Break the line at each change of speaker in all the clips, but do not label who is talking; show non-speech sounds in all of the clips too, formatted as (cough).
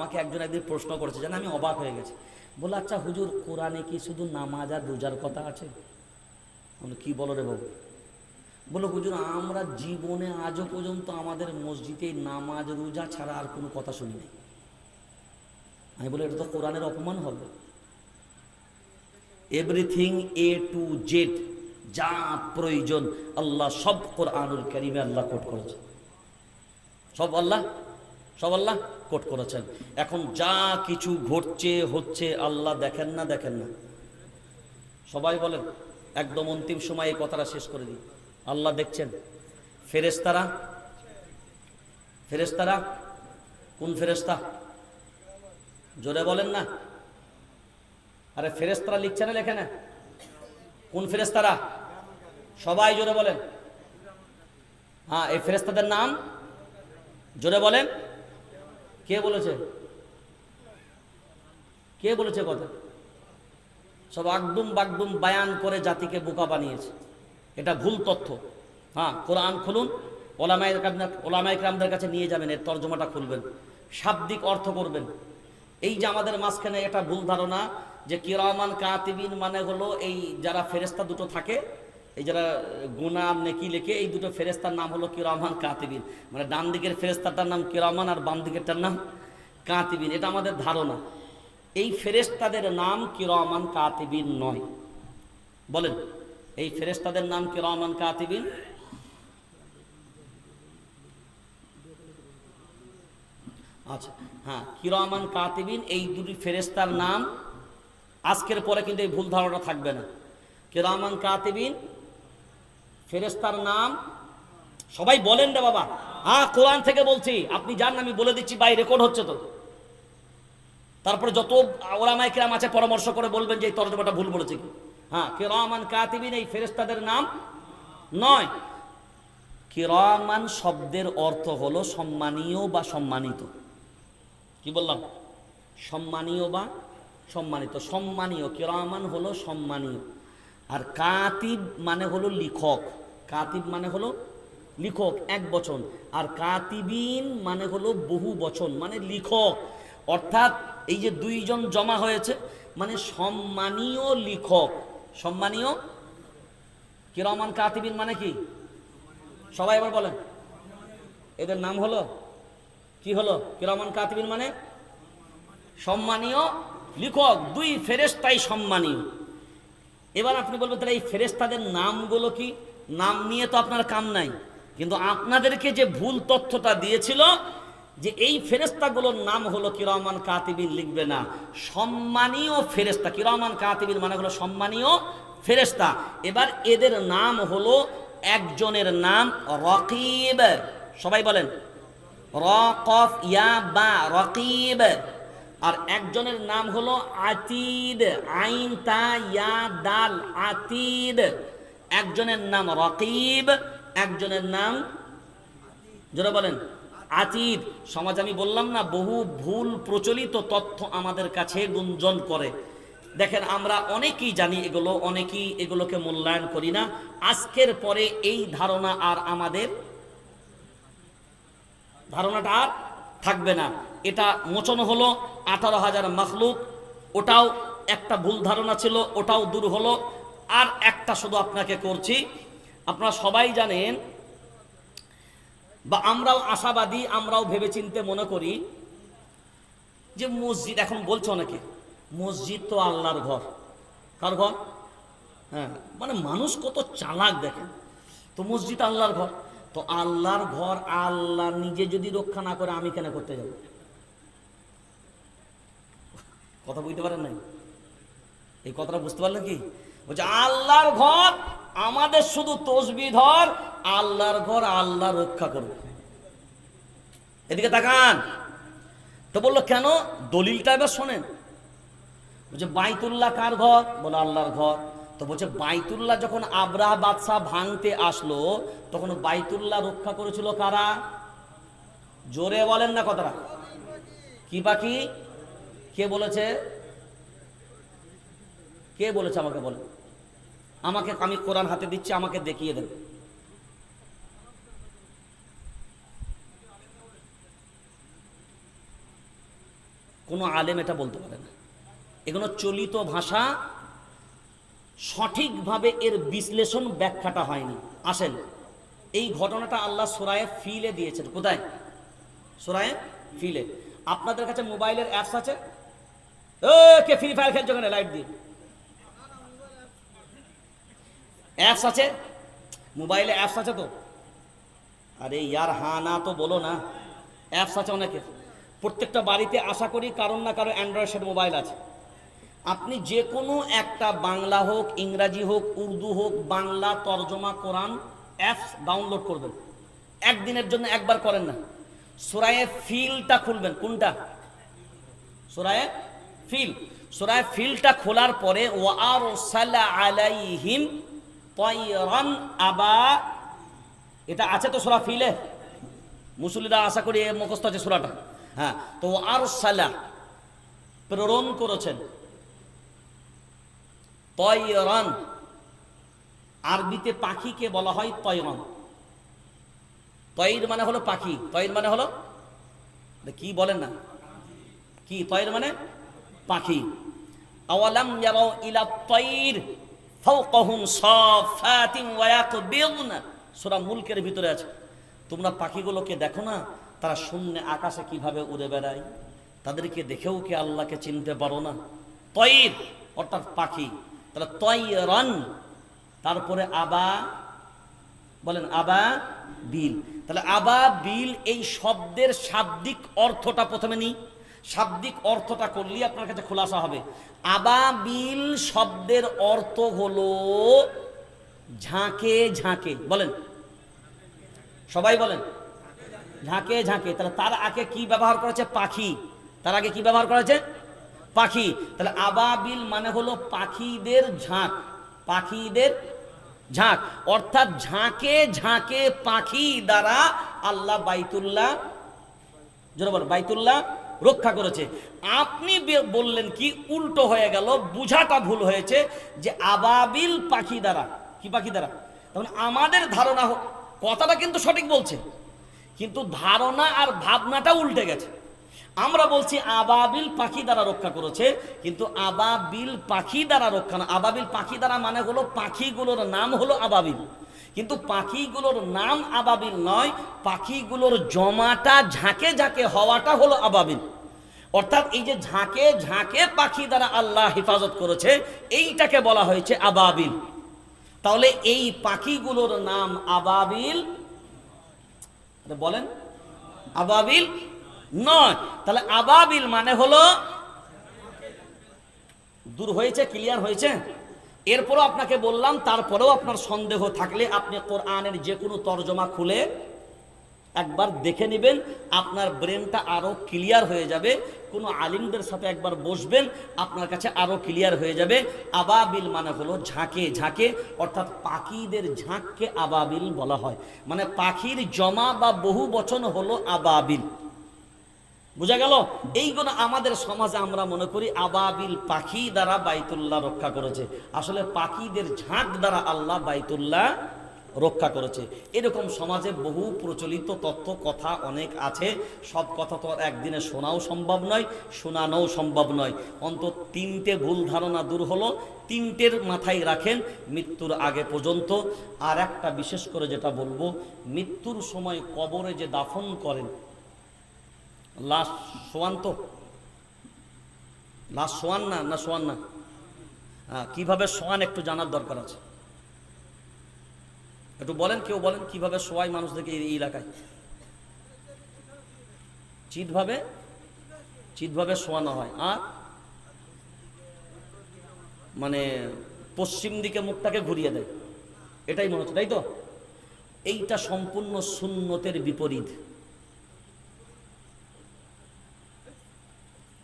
আমাকে একজন একদিন প্রশ্ন করেছে, যেন আমি অবাক হয়ে গেছি। বলে আচ্ছা হুজুর, কোরআনে কি শুধু নামাজ আর রোজার কথা আছে? বলে কি বলো রে বাবু? বলো হুজুর, আমরা জীবনে আজও পর্যন্ত আমাদের মসজিদে নামাজ, রোজা ছাড়া আর কোনো কথা শুনি নাই। আমি বলি এটা তো কোরআনের অপমান হবে। এভরিথিং এ টু জেড, যা প্রয়োজন, আল্লাহ সব কোরআনুল করিমে আল্লাহ কোট করেছে। সব আল্লাহ? সব আল্লাহ? কোট করেছেন। এখন যা কিছু ঘটছে, হচ্ছে, আল্লাহ দেখেন না দেখেন না। সবাই বলেন, একদম অন্তিম সময় এই কথাটা শেষ করে দিই। আল্লাহ দেখছেন। ফেরেস্তারা ফেরেস্তারা কোন ফেরেস্তা জোরে বলেন না। আরে ফেরেস্তারা লিখছে না লেখে না? কোন ফেরেস্তারা সবাই জোরে বলেন। হ্যাঁ এই ফেরেস্তাদের নাম? জোরে বলেন। কে বলেছে? কে বলেছে কথা? সব আকদুম বাগদুম বায়ান করে জাতিকে বোকা বানিয়েছে। এটা ভুল তথ্য। হ্যাঁ কোরআন খুলুন ওলামাই ক্রামদের কাছে নিয়ে যাবেন, এর তর্জমাটা খুলবেন, শাব্দিক অর্থ করবেন। এই যে আমাদের মাঝখানে এটা ভুল ধারণা যে কিরামান কাতিবিন মানে হলো এই যারা ফেরেস্তা দুটো থাকে এই যারা গুনা নেকি লেখে, এই দুটো ফেরেস্তার নাম হলো কিরামান কাতিবিন। মানে ডান দিকের ফেরেস্তাটার নাম কিরামান আর বাম দিকেরটার নাম কাতিবিন। এটা আমাদের ধারণা। এই ফেরেস্তাদের নাম কিরামান কাতিবিন নয়। বলেন, এই ফেরেস্তাদের নাম কিরামান কাতিবিন? আচ্ছা হ্যাঁ কিরামান কাতিবিন, এই দুটি ফেরেস্তার নাম আজকের পরে কিন্তু এই ভুল ধারণা থাকবে না। কিরামান কাতিবিন ফেরেস্তার নাম? সবাই বলেন রে বাবা। হ্যাঁ কোরআন থেকে বলছি। আপনি জান আমি বলে দিচ্ছি বাই রেকর্ড হচ্ছে তো। তারপরে যত ওলামাই কিরাম আছে, পরামর্শ করে বলবেন যে এই তর্জমাটা ভুল বলেছে কি? হ্যাঁ কিরামান কাতিবিন, এই ফেরেস্তাদের নাম নয়। কিরামান শব্দের অর্থ হলো সম্মানীয় বা সম্মানিত। কি বললাম? সম্মানীয় বা সম্মানিত। সম্মানীয়। কিরামান হলো সম্মানীয়। আর কাতিব মানে হলো লিখক। কাতিব মানে হলো লিখক, এক বচন। আর কাতিবিন মানে হলো বহু বচন মানে লিখক। অর্থাৎ এই যে দুইজন জমা হয়েছে মানে সম্মানীয় লিখক। সম্মানীয়? কিরমান কাতিবিন মানে কি? সবাই এবার বলেন। এদের নাম হলো? কি হলো? কিরমান কাতিবিন মানে? সম্মানীয় লিখক। দুই ফেরেস্তাই সম্মানীয়। এবার আপনি বলবেন, তাহলে এই ফেরেস্তাদের নামগুলো কি? নাম নিয়ে তো আপনার কাম নাই। কিন্তু আপনাদেরকে যে ভুল তথ্যটা দিয়েছিল, যে এই ফেরেস্তাগুলোর নাম হলো কিরমান কাতিবিন, লিখবে না। সম্মানীয় ফেরেস্তা কিরমান কাতিবিন মানে হলো সম্মানীয় ফেরেস্তা এবার এদের নাম হলো একজনের নাম রকিব। সবাই বলেন, রকফ ইয়া বা রকিব। আর একজনের নাম হলো আতিদ। আইন তা ইয়া দাল আতিদ। একজনের নাম রকিব, একজনের নাম জোরে বলেন, আতিদ। সমাজ আমি বললাম না, বহু ভুল প্রচলিত তথ্য আমাদের কাছে গুঞ্জন করে। দেখেন, আমরা অনেকেই জানি এগুলো, অনেকেই এগুলোকে মূল্যায়ন করি না। আজকের পরে এই ধারণা আর আমাদের ধারণাটা আর থাকবে না। এটা মোচন হলো আঠারো হাজার মখলুক, ওটাও একটা ভুল ধারণা ছিল, ওটাও দূর হলো। আর একটা শুধু আপনাকে করছি, আপনারা সবাই জানেন, বা আমরাও আশাবাদী, আমরাও ভেবেচিন্তে মনে করি যে মসজিদ, এখন বলছে অনেকে, মসজিদ তো আল্লাহর ঘর। কার ঘর? হ্যাঁ মানে মানুষ কত চালাক দেখেন। তো মসজিদ আল্লাহর ঘর। তো আল্লাহর ঘর, আল্লাহ নিজে যদি রক্ষা না করে, আমি কেন করতে যাব? কথা বুঝতে পারেন নাই? এই কথাটা বুঝতে পারলেন কি? বলছে, আল্লাহর ঘর আমাদের শুধু তসবি ধর, আল্লাহর ঘর আল্লাহ রক্ষা করবে। এদিকে তাকান। তো বলল, কেন? দলিলটা এবার শোনেন। বলছে, বাইতুল্লাহ কার ঘর? বলে, আল্লাহর ঘর। তো বলছে, বাইতুল্লাহ যখন আবরাহ বাদশাহ ভাঙতে আসলো, তখন বাইতুল্লাহ রক্ষা করেছিল কারা? জোরে বলেন না কথাটা। কি বাকি কে বলেছে? কে বলেছে আমাকে বলে? আমাকে আমি কোরআন হাতে দিচ্ছি, আমাকে দেখিয়ে দেন কোনো আলেম এটা বলতে পারে না। এগুলো চলিত ভাষা, সঠিকভাবে এর বিশ্লেষণ ব্যাখ্যাটা হয়নি। আসেন, এই ঘটনাটা আল্লাহ সোরায়ে ফিলে দিয়েছেন। কোথায়? সোরায়ে ফিলে। আপনাদের কাছে মোবাইলের অ্যাপস আছে? কে ফ্রি ফায়ার লাইট দিয়ে। অ্যাপস আছে? মোবাইলে অ্যাপস আছে তো? আরে ইয়ার, হা না তো বলো না। অ্যাপস আছে অনেকের। প্রত্যেকটা বাড়িতে আশা করি কারণ না কারও অ্যান্ড্রয়েড সেট মোবাইল আছে। আপনি যে কোনো একটা বাংলা হোক, ইংরাজি হোক, উর্দু হোক, বাংলা তর্জমা, কোরআন অ্যাপস ডাউনলোড করবেন। একদিনের জন্য একবার করেন না। সোরায়ে ফিলটা খুলবেন। কোনটা? সোরায়ে ফিল। সোরায়ে ফিলটা খোলার পরে ও আর আলাইহিম তয়রান আবা। এটা আছে তো সোরা ফিলে? মুসলিরা আশা করি মুখস্থ আছে সোরাটা। হ্যাঁ তো আর সালা প্রেরণ করেছেন। তয়রান আরবিতে পাখিকে বলা হয় তয়রন তৈর মানে হলো পাখি তৈর মানে হলো কি বলেন না? কি তৈর মানে? পাখি। আওয়ালাম ইয়ারাও ইলা তৈর ফাওকাহুম সাফাতিন ওয়া ইয়াকবিদনা সূরা মুলকের ভিতরে আছে। তোমরা পাখিগুলোকে দেখো না, তারা শূন্য আকাশে কীভাবে উড়ে বেড়ায়? তাদেরকে দেখেও কি আল্লাহকে চিনতে পারো না? তৈর, অর্থাৎ পাখি। তাহলে তৈরন, তারপরে আবা, বলেন আবা বিল। তাহলে আবা বিল এই শব্দের শাব্দিক অর্থটা প্রথমে নিই। শাব্দিক অর্থটা করলেই আপনার কাছে খোলাসা হবে। আবাবিল শব্দের অর্থ হলো ঝাঁকে ঝাঁকে। বলেন। সবাই বলেন। ঝাঁকে ঝাঁকে। তাহলে তার আগে কি ব্যবহার করেছে? পাখি। তার আগে কি ব্যবহার করেছে? পাখি। তাহলে আবাবিল মানে হলো পাখিদের ঝাঁক। পাখিদের ঝাঁক। অর্থাৎ ঝাঁকে ঝাঁকে পাখি দ্বারা আল্লাহ বাইতুল্লাহ, জোরে বল বাইতুল্লাহ রক্ষা করেছে। আপনি বললেন কি, উল্টো হয়ে গেল, বুঝাটা ভুল হয়েছে যে আবাবিল পাখি দ্বারা, কি পাখি দ্বারা? তখন আমাদের ধারণা কথাটা কিন্তু সঠিক বলছে, কিন্তু ধারণা আর ভাবনাটা উল্টে গেছে। আমরা বলছি আবাবিল পাখি দ্বারা রক্ষা করেছে, কিন্তু আবাবিল পাখি দ্বারা রক্ষা না আবাবিল পাখি দ্বারা মানে হলো পাখিগুলোর নাম হলো আবাবিল। কিন্তু পাখিগুলোর নাম আবাবিল নয়, পাখিগুলোর জমাটা ঝাঁকে ঝাঁকে হওয়াটা হলো আবাবিল। অর্থাৎ এই যে ঝাঁকে ঝাঁকে পাখি দ্বারা আল্লাহ হেফাজত করেছে, এইটাকে বলা হয়েছে আবাবিল। তাহলে এই পাখিগুলোর নাম আবাবিল বলেন, আবাবিল নয়। তাহলে আবাবিল মানে হলো, দূর হয়েছে, ক্লিয়ার হয়েছে? এরপরও আপনাকে বললাম, তারপরেও আপনার সন্দেহ থাকলে আপনি কোরআনের যে কোনো তর্জমা খুলে একবার দেখে নেবেন, আপনার ব্রেনটা আরও ক্লিয়ার হয়ে যাবে, কোনো আলিমদের সাথে একবার বসবেন, আপনার কাছে আরও ক্লিয়ার হয়ে যাবে। আবাবিল মানে হলো ঝাঁকে ঝাঁকে, অর্থাৎ পাখিদের ঝাঁককে আবাবিল বলা হয়। মানে পাখির জমা বা বহু বচন হলো আবাবিল। বোঝা গেল? এইগুলো আমাদের সমাজে আমরা মনে করি আবাবিল পাখি দ্বারা বাইতুল্লাহ রক্ষা করেছে। আসলে পাখিদের ঝাঁক দ্বারা আল্লাহ বাইতুল্লাহ রক্ষা করেছে। এরকম সমাজে বহু প্রচলিত তত্ত্ব, কথা অনেক আছে। সব কথা তো একদিনে শোনাও সম্ভব নয়, শোনানোও সম্ভব নয়। অন্তত তিনটে ভুল ধারণা দূর হলো, তিনটের মাথায় রাখেন মৃত্যুর আগে পর্যন্ত। আর একটা বিশেষ করে যেটা বলব, মৃত্যুর সময় কবরে যে দাফন করেন লাশ শোয়ান তো? লাশ শোয়ান না না শোয়ান না? হ্যাঁ কীভাবে শোয়ান একটু জানার দরকার আছে? একটু বলেন, কেউ বলেন কীভাবে শোয়ায় মানুষদেরকে এই এলাকায়? চিতভাবে? চিতভাবে শোয়ানো হয়, আর? মানে পশ্চিম দিকে মুখটাকে ঘুরিয়ে দেয়। এটাই মনে হচ্ছে, তাই তো? এইটা সম্পূর্ণ শূন্যতের বিপরীত।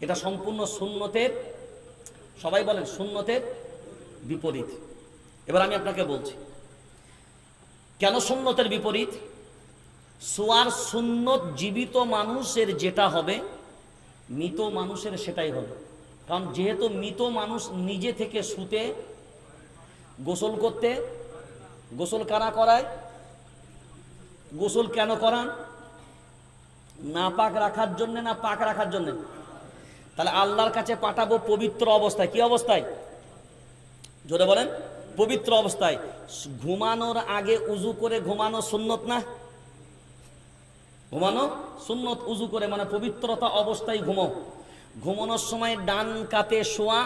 এটা সম্পূর্ণ শূন্যতের সবাই বলেন শূন্যতের বিপরীত। এবার আমি আপনাকে বলছি, কেন শূন্যতের বিপরীত? সোয়ার সুন্নত জীবিত মানুষের যেটা হবে, মৃত মানুষের সেটাই হবে। কারণ যেহেতু মৃত মানুষ নিজে থেকে শুতে, গোসল করতে, গোসল কারা করায়? গোসল কেন করান? না পাক রাখার জন্যে না পাক রাখার জন্যে? তাহলে আল্লাহর কাছে পাঠাবো পবিত্র অবস্থায়। কি অবস্থায়? জোরে বলেন, পবিত্র অবস্থায়। ঘুমানোর আগে উজু করে ঘুমানো সুন্নত না? ঘুমানো সুন্নত, উজু করে মানে পবিত্রতা অবস্থায় ঘুমো ঘুমানোর সময় ডান কাতে শোয়া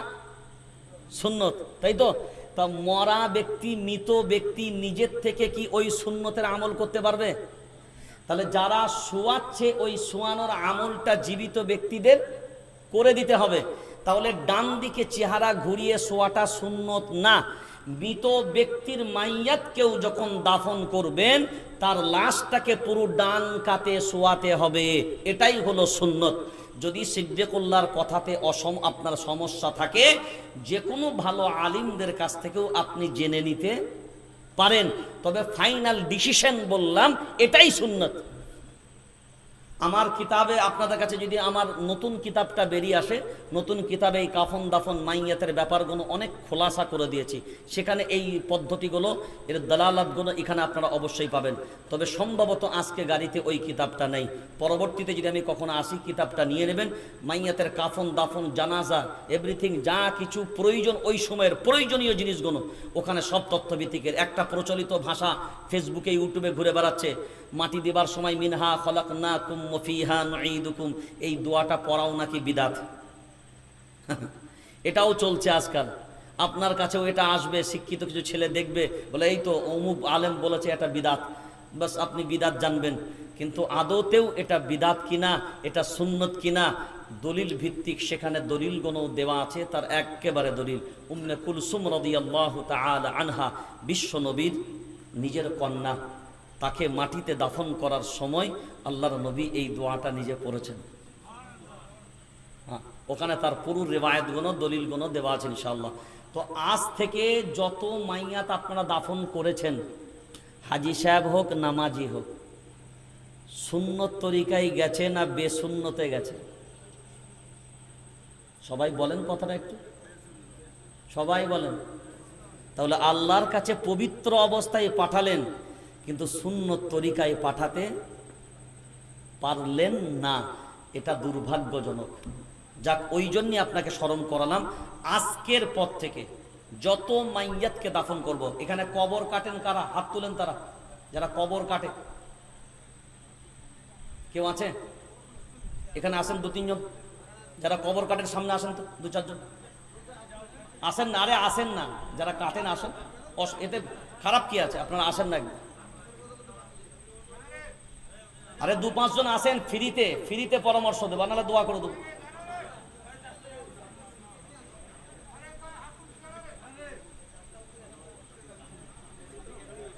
সুন্নত, তাই তো? তা মরা ব্যক্তি, মৃত ব্যক্তি নিজের থেকে কি ওই সুন্নতের আমল করতে পারবে? তাহলে যারা শোয়াচ্ছে, ওই শোয়ানোর আমলটা জীবিত ব্যক্তিদের করে দিতে হবে। তাহলে ডান দিকে চেহারা ঘুরিয়ে শোয়াটা সুন্নত না। মৃত ব্যক্তির মাইয়াত কেউ যখন দাফন করবেন, তার লাশটাকে পুরো ডান কাতে শোয়াতে হবে। এটাই হলো সুন্নত। যদি সিদ্দিকুল্লাহর কথাতে অসম, আপনার সমস্যা থাকে যে কোনো ভালো আলিমদের কাছ থেকেও আপনি জেনে নিতে পারেন। তবে ফাইনাল ডিসিশন বললাম, এটাই সুন্নত। আমার কিতাবে আপনাদের কাছে যদি আমার নতুন কিতাবটা বেরিয়ে আসে, নতুন কিতাবে এই কাফন দাফন মাইয়াতের ব্যাপারগুলো অনেক খোলাসা করে দিয়েছি। সেখানে এই পদ্ধতিগুলো, এর দালালাতগুলো এখানে আপনারা অবশ্যই পাবেন। তবে সম্ভবত আজকে গাড়িতে ওই কিতাবটা নেই। পরবর্তীতে যদি আমি কখনো আসি, কিতাবটা নিয়ে নেবেন। মাইয়াতের কাফন দাফন, জানাজা এভরিথিং যা কিছু প্রয়োজন, ওই সময়ের প্রয়োজনীয় জিনিসগুলো, ওখানে সব তথ্যভিত্তিকের। একটা প্রচলিত ভাষা ফেসবুকে ইউটিউবে ঘুরে বেড়াচ্ছে। মাটি দেবার সময় মিনহা খলাক না কুম মফিহা নঈদুকুম। এই দোয়াটা পড়াও নাকি বিদাত? (laughs) এটাও চলছে আজকাল। আপনার কাছেও এটা আসবে, শিক্ষিত কিছু ছেলে দেখবে, বলে এই তো অমুক আলেম বলেছে এটা বিদাত। বাস আপনি বিদাত জানবেন। কিন্তু আদতেও এটা বিদাত কিনা, এটা সুন্নত কিনা, দলিল ভিত্তিক সেখানে দলিল গণও দেওয়া আছে, তার একেবারে দলিল। উম্মে কুলসুম রদিয়াল্লাহু তাআলা আনহা, বিশ্ব নবীর নিজের কন্যা। তাকে মাটিতে দাফন করার সময় আল্লাহর নবী এই দোয়াটা নিজে পড়েছেন। হ্যাঁ ওখানে তার পুরো রেবায়তগুলো দলিলগুলো দেওয়া আছে ইনশাল্লাহ তো আজ থেকে যত মাইয়াত আপনারা দাফন করেছেন, হাজি সাহেব হোক, নামাজি হোক, সুন্নত তরিকায় গেছে না বেসুন্নতে গেছে? সবাই বলেন কথাটা একটু। সবাই বলেন। তাহলে আল্লাহর কাছে পবিত্র অবস্থায় পাঠালেন কিন্তু শূন্য তরিকায় পাঠাতে পারলেন না। এটা দুর্ভাগ্যজনক। যাক, ওই জন্যই আপনাকে স্মরণ করালাম, আজকের পর থেকে যত মাইয়াতকে দাফন করব। এখানে কবর কাটেন কারা? হাত তুলেন তারা, যারা কবর কাটে। কেউ আছে? এখানে আসেন দু তিনজন? যারা কবর কাটেন সামনে আসেন তো, দু চারজন? আসেন না? আরে আসেন না। যারা কাটেন, আসেন। এতে খারাপ কি আছে? আপনারা আসেন না একদম। আরে দু পাঁচজন আসেন ফ্রিতে ফ্রিতে পরামর্শ দেবো নাহলে দোয়া করে দেবো।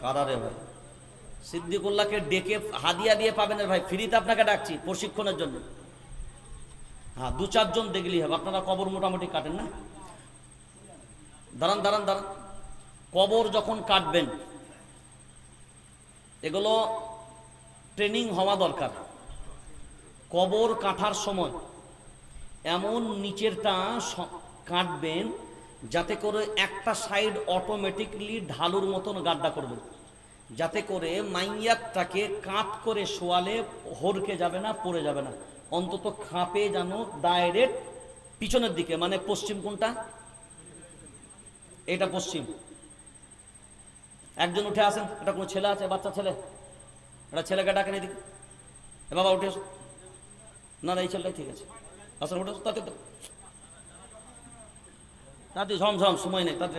কারা রে ভাই। সিদ্দিকুল্লাহকে ডেকে হাদিয়া দিয়ে পাবেন ভাই, ফ্রিতে আপনাকে ডাকছি প্রশিক্ষণের জন্য। হ্যাঁ দু চারজন দেখলেই হবে, আপনারা কবর মোটামুটি কাটেন না? দাঁড়ান দাঁড়ান দাঁড়ান। কবর যখন কাটবেন, এগুলো ট্রেনিং হওয়া দরকার। কবর কাটার সময় এমন নিচেরটা কাটবেন যাতে করে একটা সাইড অটোমেটিকলি ঢালুর মতন গাড্ডা করবেন যাতে করে মাইয়াতটাকে কাত করে শোয়ালে হরকে যাবে না, পড়ে যাবে না। অন্তত খাপে যেন ডাইরেক্ট পিছনের দিকে মানে পশ্চিম কোনটা? এটা পশ্চিম। একজন উঠে আসেন, এটা কোনো ছেলে আছে, বাচ্চা ছেলে? এটা ছেলেকে ডাকেন এ বাবা, উঠে না না, এই ছেলেটাই ঠিক আছে। আসলে উঠে তাতে তাতে ঝমঝম সময় নেই, তাতে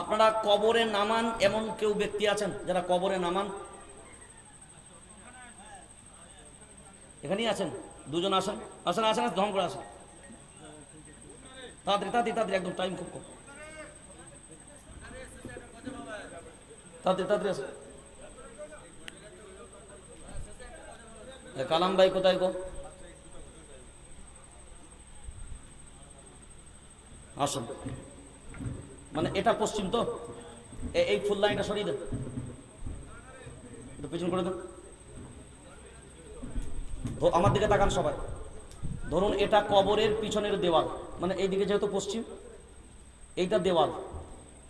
আপনারা কবরে নামান এমন কেউ ব্যক্তি আছেন? যারা কবরে নামান? এখানেই আছেন? দুজন আসেন? আসেন আসেন ধম করে আসেন। তাড়াতাড়ি তাড়াতাড়ি তাড়াতাড়ি, একদম টাইম খুব কম। তাড়াতাড়ি তাড়াতাড়ি আসেন। কালাম ভাই কোথায় গো? আসুন। মানে এটা পশ্চিম তো? এই ফুল লাইনটা সরিয়ে দেন। একটু পেছন করে দেন। আমার দিকে তাকান সবাই। ধরুন এটা কবরের পিছনের দেওয়াল। মানে এইদিকে যেহেতু পশ্চিম, এইটা দেওয়াল।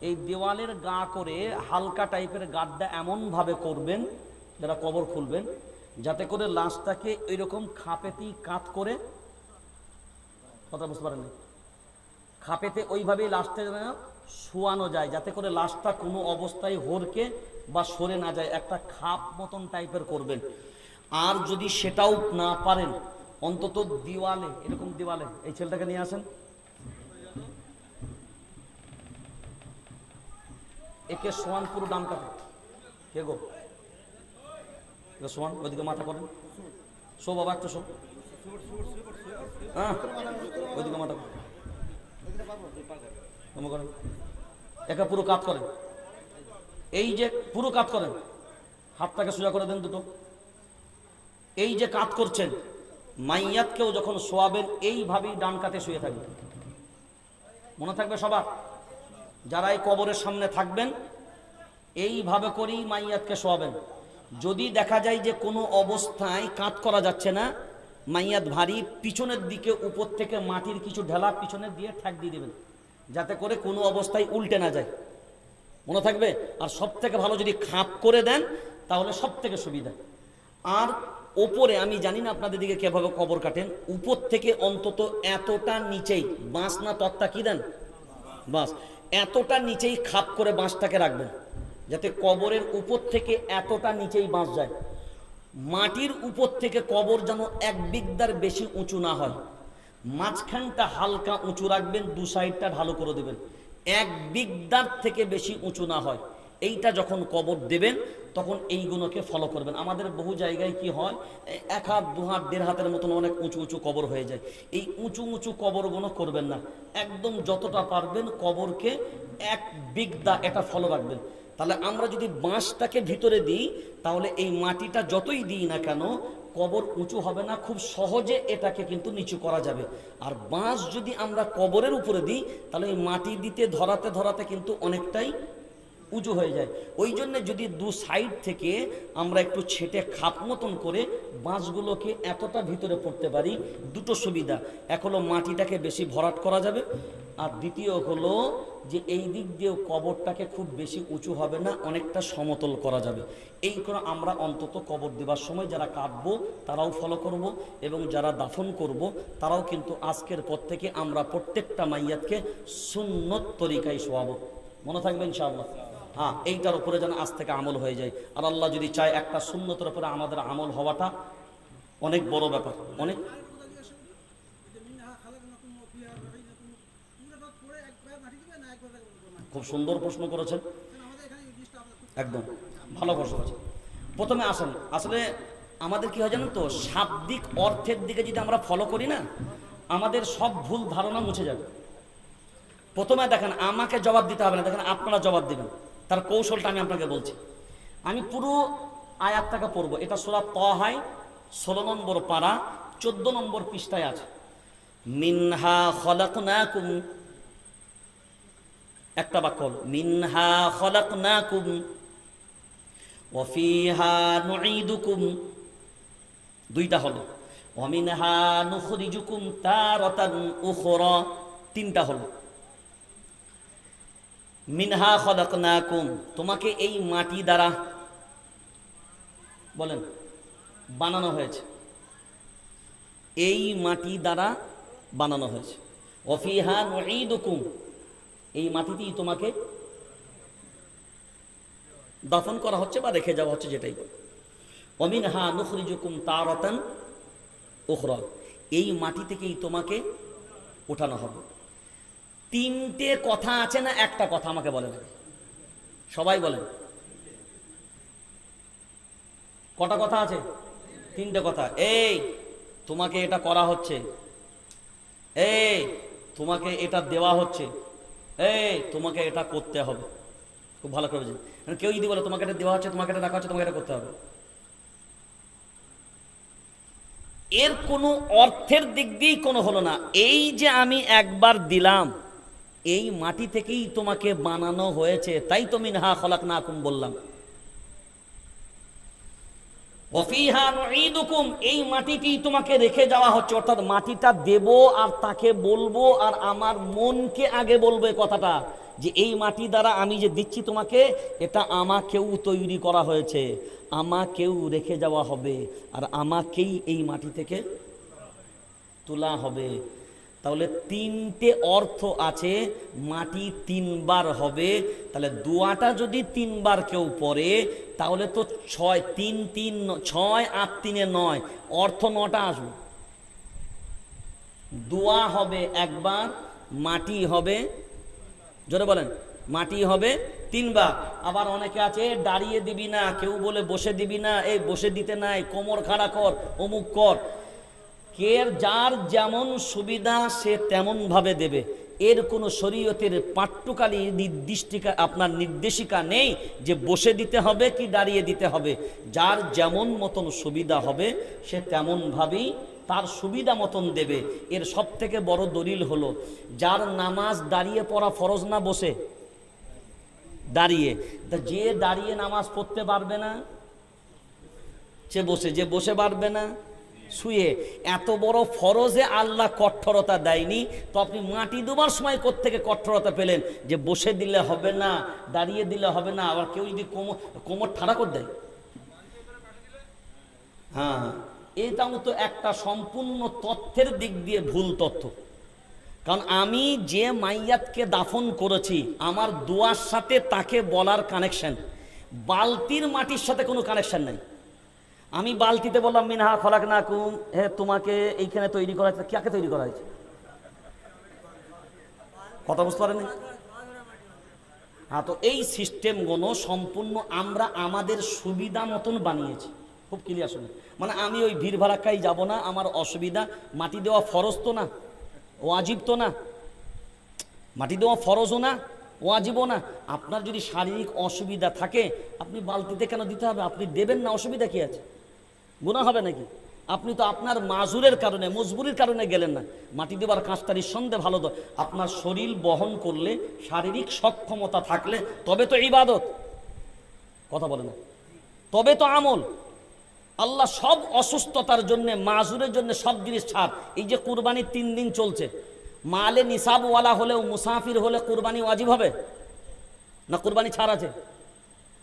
এই দেওয়ালের গা করে হালকা টাইপের গাড্ডা এমনভাবে করবেন, যারা কবর খুলবেন যাতে করে লাশটাকে এইরকম খাপেতি কাত করে, কথা বুঝতে পারেননি? খাপেতে ওইভাবেই লাশটা যেন শোয়ানো যায়, যাতে করে লাশটা কোনো অবস্থায় হরকে বা সরে না যায়, একটা খাপ মতন টাইপের করবেন। আর যদি সেটাও না পারেন, অন্তত দিওয়ালে, এরকম দিওয়ালে, এই ছেলেটাকে নিয়ে আসেন। একে সোয়ান পুরো দাম কত কে গো? ওইদিকে মাথা করেন। শো বাবা, একটু শো। হ্যাঁ ওইদিকে মাথা করেন। পুরো কাত করেন। এই যে পুরো কাত করেন, হাতটাকে সোজা করে দেন দুটো। এই যে কাত করছেন, মাইয়াতকেও যখন সোয়াবেন এইভাবেই ডান কাতে শুয়ে থাকবেন। মনে থাকবে সবার? যারা এই কবরের সামনে থাকবেন, এইভাবে করেই মাইয়াতকে শোয়াবেন। যদি দেখা যায় যে কোনো অবস্থায় কাত করা যাচ্ছে না মাইয়াত ভারী পিছনের দিকে উপর থেকে মাটির কিছু ঢেলা পিছনের দিয়ে ঠ্যাক দিয়ে দেবেন, যাতে করে কোনো অবস্থায় উল্টে না যায়। মনে থাকবে? আর সব থেকে ভালো যদি খাপ করে দেন, তাহলে সব থেকে সুবিধা। আর ওপরে, আমি জানি না আপনাদের দিকে কীভাবে কবর কাটেন, উপর থেকে অন্তত এতটা নিচেই, বাঁশ না তত্তা কি দেন? বাঁশ। এতটা নিচেই খাপ করে বাঁশটাকে রাখবেন। যাতে কবরের উপর থেকে এতটা নিচেই বাঁশ যায়। মাটির উপর থেকে কবর যেন এক বিগদার বেশি উঁচু না হয়। মাঝখানটা হালকা উঁচু রাখবেন, দু সাইডটা ঢালু করে দেবেন। এক বিগদার থেকে বেশি উঁচু না হয়। এইটা যখন কবর দেবেন, তখন এইগুলোকে ফলো করবেন। আমাদের বহু জায়গায় কি হয়, এক হাত, দু হাত, দেড় হাতের মতন অনেক উঁচু উঁচু কবর হয়ে যায়। এই উঁচু উঁচু কবরগুলো করবেন না। একদম যতটা পারবেন কবরকে এক বিগদা এটা ফলো রাখবেন। তাহলে আমরা যদি বাঁশটাকে ভিতরে দিই, তাহলে এই মাটিটা যতই দিই না কেন, কবর উঁচু হবে না, খুব সহজে এটাকে কিন্তু নিচু করা যাবে। আর বাঁশ যদি আমরা কবরের উপরে দিই, তাহলে এই মাটি দিতে ধরাতে ধরাতে কিন্তু অনেকটাই উঁচু হয়ে যায়। ওই জন্য যদি দু সাইড থেকে আমরা একটু ছেটে খাপ মতন করে বাঁশগুলোকে এতটা ভিতরে পড়তে পারি, দুটো সুবিধা। এক হলো মাটিটাকে বেশি ভরাট করা যাবে, আর দ্বিতীয় হলো যে এই দিক দিয়েও কবরটাকে খুব বেশি উঁচু হবে না, অনেকটা সমতল করা যাবে। এই করে আমরা অন্তত কবর দেওয়ার সময় যারা কাটবো, তারাও ফলো করব এবং যারা দাফন করব, তারাও কিন্তু আজকের পর থেকে আমরা প্রত্যেকটা মাইয়াতকে সুন্নত তরিকায় শোয়াবো। মনে থাকবে ইনশাআল্লাহ। হ্যাঁ এইটার উপরে যেন আজ থেকে আমল হয়ে যায়। আর আল্লাহ যদি চায় একটা সুন্নতের উপরে আমাদের আমল হওয়াটা অনেক বড় ব্যাপার, অনেক। খুব সুন্দর প্রশ্ন করেছেন। একদম, ভালো প্রশ্ন করেছেন। প্রথমে আসেন, আসলে আমাদের কি হয় জানেন তো, শাব্দিক অর্থের দিকে যদি আমরা ফলো করি না, আমাদের সব ভুল ধারণা মুছে যাবে। প্রথমে দেখেন, আমাকে জবাব দিতে হবে না, দেখেন আপনারা জবাব দিবেন। তার কৌশলটা আমি আপনাকে বলছি। আমি পুরো আয়াতটাকে পড়ব। এটা সোরা তহায়, ষোলো নম্বর পাড়া চোদ্দ নম্বর পৃষ্ঠায় আছে। মিনহা খলাকনাকুম, একটা বাক্য হলো, মিনহা খলাকনাকুম ওয়াফিহা নুঈদুকুম। দুইটা হলো ওয়ামিনহা নুখরিজুকুম তারাতান উখরা, তিনটা হলো। মিনহা খলাকনাকুম, তোমাকে এই মাটি দ্বারা বলেন, বানানো হয়েছে। এই মাটি দ্বারা বানানো হয়েছে। অফিহা নুঈদুকুম, এই মাটিতেই তোমাকে দাফন করা হচ্ছে বা রেখে যাওয়া হচ্ছে যেটাই বলে। অমিন হা নুখরিজুকুম তারতান উখরা, এই মাটি থেকেই তোমাকে ওঠানো হবে। তিনটে কথা আছে না একটা কথা আমাকে বলেন। সবাই বলেন। কটা কথা আছে? তিনটে কথা। এই, তোমাকে এটা করা হচ্ছে। এই, তোমাকে এটা দেওয়া হচ্ছে। এই, তোমাকে এটা করতে হবে। খুব ভালো করে। মানে কেউ যদি বলে, তোমাকে এটা দেওয়া হচ্ছে, তোমাকে এটা রাখা হচ্ছে, তোমাকে এটা করতে হবে। এর কোনো অর্থের দিক দিয়েই কোনো হলো না। এই যে আমি একবার দিলাম এই মাটি থেকেই তোমাকে বানানো হয়েছে। তাই তো মিনহা খলাক না কুম বললাম এই মাটিতেই তোমাকে রেখে যাওয়া হচ্ছে। অর্থাৎ মাটিটা দেব আর তাকে বলব আর আমার মনকে আগে বলব কথাটা, যে এই মাটি দ্বারা আমি যে দিচ্ছি তোমাকে, এটা আমাকেও তৈরি করা হয়েছে। আমাকেও রেখে যাওয়া হবে। আর আমাকেই এই মাটি থেকে তোলা হবে। তাহলে তিনটে অর্থ আছে, মাটি তিনবার হবে, তাহলে দোয়াটা যদি তিনবার কেউ পড়ে, তাহলে তো ছয়, তিন তিন, ছয়, আট, তিনে নয়, অর্থ নটা আসবে। দোয়া হবে একবার, মাটি হবে, জোরে বলেন, মাটি হবে তিনবার। আবার অনেকে আছে, দাঁড়িয়ে দিবি না, কেউ বলে বসে দিবি না, এই বসে দিতে নাই, কোমর খাড়া কর, অমুক কর। কে যার যেমন সুবিধা সে তেমন ভাবে দেবে। এর কোনো শরীয়তের পাঠ্যকালী নির্দিষ্টিকা আপনার নির্দেশিকা নেই যে বসে দিতে হবে কি দাঁড়িয়ে দিতে হবে। যার যেমন মতন সুবিধা হবে, সে তেমনভাবেই তার সুবিধা মতন দেবে। এর সব থেকে বড় দলিল হলো, যার নামাজ দাঁড়িয়ে পড়া ফরজ না বসে? দাঁড়িয়ে। তা যে দাঁড়িয়ে নামাজ পড়তে পারবে না, সে বসে। যে বসে পারবে না শুয়ে। এত বড় ফরজে আল্লাহ কঠোরতা দেয়নি, তো আপনি মাটি দুবার সময় থেকে কঠোরতা পেলেন? যে বসে দিলে হবে না, দাঁড়িয়ে দিলে হবে না, আবার কেউ যদি কোমর কোমর ঠাড়া করে দেয়? হ্যাঁ এটাও তো একটা সম্পূর্ণ তথ্যের দিক দিয়ে ভুল তথ্য। কারণ আমি যে মাইয়াতকে দাফন করেছি, আমার দোয়ার সাথে তাকে বলার কানেকশন বালতির মাটির সাথে কোনো কানেকশন নেই। আমি বালতিতে বললাম, মিনহা খলাক না কুম হে তোমাকে এইখানে তৈরি করা হয়েছে। কাকে তৈরি করা হয়েছে? কথা বুঝতে পারেন হ্যাঁ তো এই সিস্টেমগুলো সম্পূর্ণ আমরা আমাদের সুবিধা মতন বানিয়েছি। খুব ক্লিয়ার শুনে। মানে আমি ওই ভিড় ভাড়াক্কাই যাব না, আমার অসুবিধা। মাটি দেওয়া ফরজ তো না, ওয়াজিব তো না। মাটি দেওয়া ফরজও না, ওয়াজিবও না। আপনার যদি শারীরিক অসুবিধা থাকে, আপনি বালতিতে কেন দিতে হবে? আপনি দেবেন না, অসুবিধা কি আছে? গুণা হবে নাকি? আপনি তো আপনার মাজুরের কারণে, মজবুরির কারণে গেলেন না। মাটি দেবার কাজটা নিঃসন্দেহে ভালো তো। আপনার শরীর বহন করলে শারীরিক সক্ষমতা থাকলে তবে তো ইবাদত। কথা বলে না। তবে তো আমল। আল্লাহ সব অসুস্থতার জন্য, মাজুরের জন্য সব জিনিস ছাড়। এই যে কুরবানির তিন দিন চলছে, মালে নিসাবওয়ালা হলেও মুসাফির হলে কুরবানি ওয়াজিব হবে? না কুরবানি ছাড় আছে?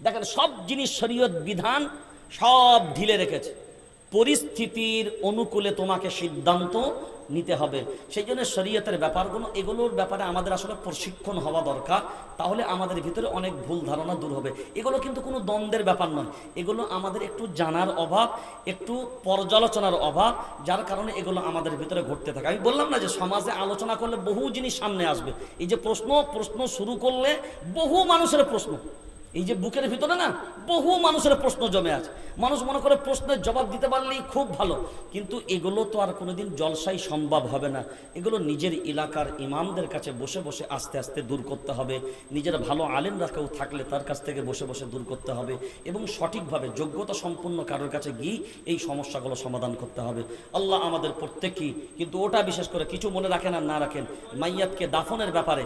দেখেন, সব জিনিস শরীয়ত বিধান সব ঢিলে রেখেছে। পরিস্থিতির অনুকূলে তোমাকে সিদ্ধান্ত নিতে হবে। সেই জন্য শরীয়তের ব্যাপারগুলো, এগুলোর ব্যাপারে আমাদের আসলে প্রশিক্ষণ হওয়া দরকার। তাহলে আমাদের ভিতরে অনেক ভুল ধারণা দূর হবে। এগুলো কিন্তু কোনো দ্বন্দ্বের ব্যাপার নয়। এগুলো আমাদের একটু জানার অভাব, একটু পর্যালোচনার অভাব, যার কারণে এগুলো আমাদের ভিতরে ঘটতে থাকে। আমি বললাম না যে সমাজে আলোচনা করলে বহু জিনিস সামনে আসবে। এই যে প্রশ্ন প্রশ্ন শুরু করলে বহু মানুষের প্রশ্ন। এই যে বুকের ভিতরে না, বহু মানুষের প্রশ্ন জমে আছে। মানুষ মনে করে প্রশ্নের জবাব দিতে পারলেই খুব ভালো। কিন্তু এগুলো তো আর কোনোদিন জলসাই সম্ভব হবে না। এগুলো নিজের এলাকার ইমামদের কাছে বসে বসে আস্তে আস্তে দূর করতে হবে। নিজের ভালো আলেমরা কেউ থাকলে তার কাছ থেকে বসে বসে দূর করতে হবে এবং সঠিকভাবে যোগ্যতা সম্পন্ন কারোর কাছে গিয়ে এই সমস্যাগুলো সমাধান করতে হবে। আল্লাহ আমাদের প্রত্যেকই কিন্তু ওটা বিশেষ করে কিছু মনে রাখেন আর না রাখেন, মাইয়াতকে দাফনের ব্যাপারে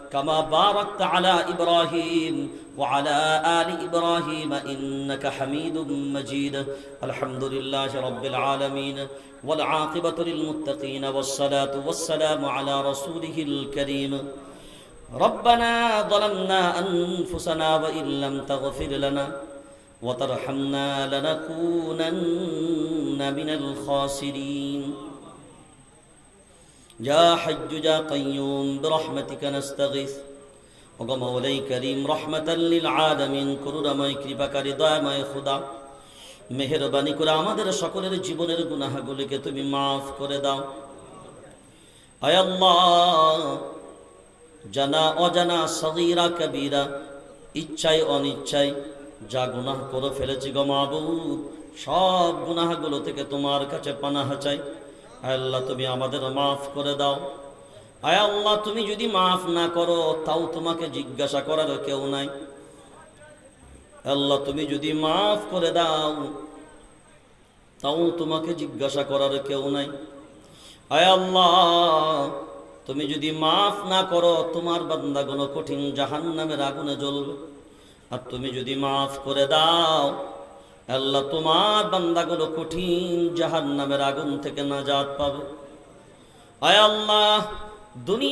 كما باركت على إبراهيم وعلى آل إبراهيم إنك حميد مجيد. الحمد لله رب العالمين والعاقبة للمتقين والصلاة والسلام على رسوله الكريم. ربنا ظلمنا أنفسنا وإن لم تغفر لنا وترحمنا لنكونن من الخاسرين. يا حج يا قيوم برحمتك نستغيث وقمولي كريم رحمة للعالمين করুণাময় কৃপাকারী দয়াময় খুদা মেহেরবানি করে আমাদের সকলের জীবনের গুনাহগুলিকে তুমি মাফ করে দাও আয় আল্লাহ জানা অজানা সগীরা কবিরা ইচ্ছায় অনিচ্ছায় যা গুনাহ করে ফেলেছি গো মাবুদ সব গুনাহগুলো থেকে তোমার কাছে পানাহ চাই আয় আল্লাহ, তুমি আমাদের মাফ করে দাও। আয় আল্লাহ, তুমি যদি মাফ না করো, তাও তোমাকে জিজ্ঞাসা করার কেউ নাই। আল্লাহ, তুমি যদি মাফ করে দাও, তাও তোমাকে জিজ্ঞাসা করার কেউ নাই। আয় আল্লাহ, তুমি যদি মাফ না করো, তোমার বান্দাগুলো কঠিন জাহান নামের আগুনে জ্বলবে। আর তুমি যদি মাফ করে দাও আল্লাহ তোমার বান্দাগুলো কঠিন জাহান নামের আগুন থেকে নাজাত পাবে। আয় আল্লাহ দুনিয়া